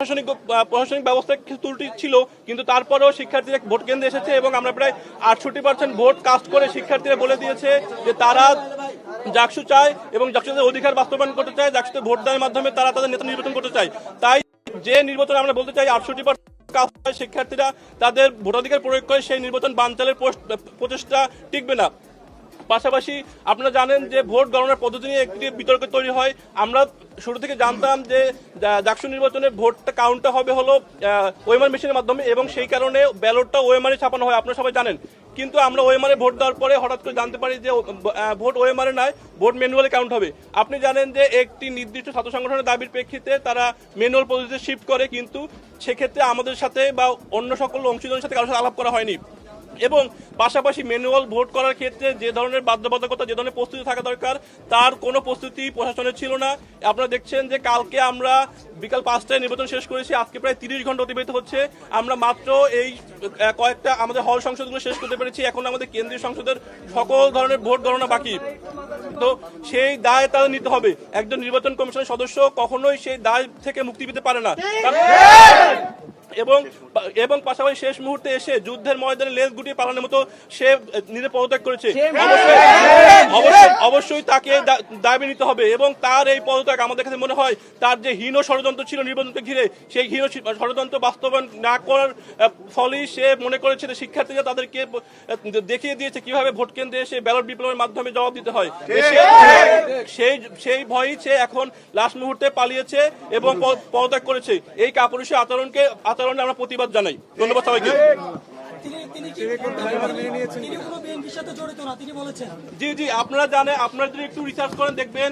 প্রশাসনিক প্রশাসনিক ব্যবস্থায় কিছু ত্রুটি ছিল কিন্তু তারপরেও শিক্ষার্থীরা ভোট কেন্দ্রে এসেছে এবং আমরা প্রায় আটষট্টি পার্সেন্ট ভোট কাস্ট করে শিক্ষার্থীরা বলে দিয়েছে যে তারা জাকসু চায় এবং জাকসুদের অধিকার বাস্তবায়ন করতে চায় জাকসুতে ভোট দেওয়ার মাধ্যমে তারা তাদের নেতা নির্বাচন করতে চায়। তাই যে নির্বাচন আমরা বলতে চাই আটষট্টি কাজ হয়, শিক্ষার্থীরা তাদের ভোটাধিকার প্রয়োগ করে সেই নির্বাচন বানচালের প্রচেষ্টা টিকবে না। পাশাপাশি আপনারা জানেন যে ভোট গণনার পদ্ধতি নিয়ে একটি বিতর্ক তৈরি হয়। আমরা শুরু থেকে জানতাম যে জাকসু নির্বাচনে ভোটটা কাউন্টটা হবে হলো ওয়েমার মেশিনের মাধ্যমে এবং সেই কারণে ব্যালটটা ওয়েমারে ছাপানো হয়, আপনারা সবাই জানেন। কিন্তু আমরা ওয়েমারে ভোট দেওয়ার পরে হঠাৎ করে জানতে পারি যে ভোট ওয়েমারে নয়, ভোট ম্যানুয়ালে কাউন্ট হবে। আপনি জানেন যে, একটি নির্দিষ্ট ছাত্র সংগঠনের দাবির প্রেক্ষিতে তারা ম্যানুয়াল পদ্ধতিতে শিফট করে, কিন্তু সেক্ষেত্রে আমাদের সাথে বা অন্য সকল অংশীদারের সাথে কারোর সাথে আলাপ করা হয়নি। এবং পাশাপাশি ম্যানুয়াল ভোট করার ক্ষেত্রে যে ধরনের বাধ্যবাধকতা, যে ধরনের প্রস্তুতি থাকা দরকার, তার কোনো প্রস্তুতি প্রশাসনের ছিল না। আপনারা দেখছেন যে কালকে আমরা বিকাল পাঁচটায় নির্বাচন শেষ করেছি, আজকে প্রায় তিরিশ ঘণ্টা অতিবাহিত হচ্ছে। আমরা মাত্র এই কয়েকটা আমাদের হল সংসদগুলো শেষ করতে পেরেছি। এখন আমাদের কেন্দ্রীয় সংসদের সকল ধরনের ভোট গণনা বাকি। তো সেই দায় তাদের নিতে হবে। একজন নির্বাচন কমিশনের সদস্য কখনোই সেই দায় থেকে মুক্তি পেতে পারে না। এবং এবং পাশাপাশি শেষ মুহূর্তে এসে যুদ্ধের ময়দানে লেজ গুটিয়ে পালানোর মতো সে নিজে পদত্যাগ করেছে। অবশ্যই তাকে দাবি নিতে হবে এবং তার এই পদত্যাগ আমাদের কাছে মনে হয় তার যে হীন ষড়যন্ত্র ছিল নির্বাচনকে ঘিরে সেই হীন ষড়যন্ত্র বাস্তবায়ন না করার ফলেই সে মনে করেছে যে শিক্ষার্থীরা তাদেরকে দেখিয়ে দিয়েছে কীভাবে ভোট কেন্দ্রে এসে ব্যালট বিপ্লবের মাধ্যমে জবাব দিতে হয়। সেই সেই ভয়ই সে এখন লাস্ট মুহূর্তে পালিয়েছে এবং পদত্যাগ করেছে। এই কাপুরুষের আচরণকে আচরণে আমরা প্রতিবাদ জানাই। ধন্যবাদ সবাইকে। তিনি তিনি কি তিনি কোনো বিএনপির সাথে জড়িত না তিনি বলেছেন। জি জি আপনারা জানেন আপনারা যদি একটু রিসার্চ করেন দেখবেন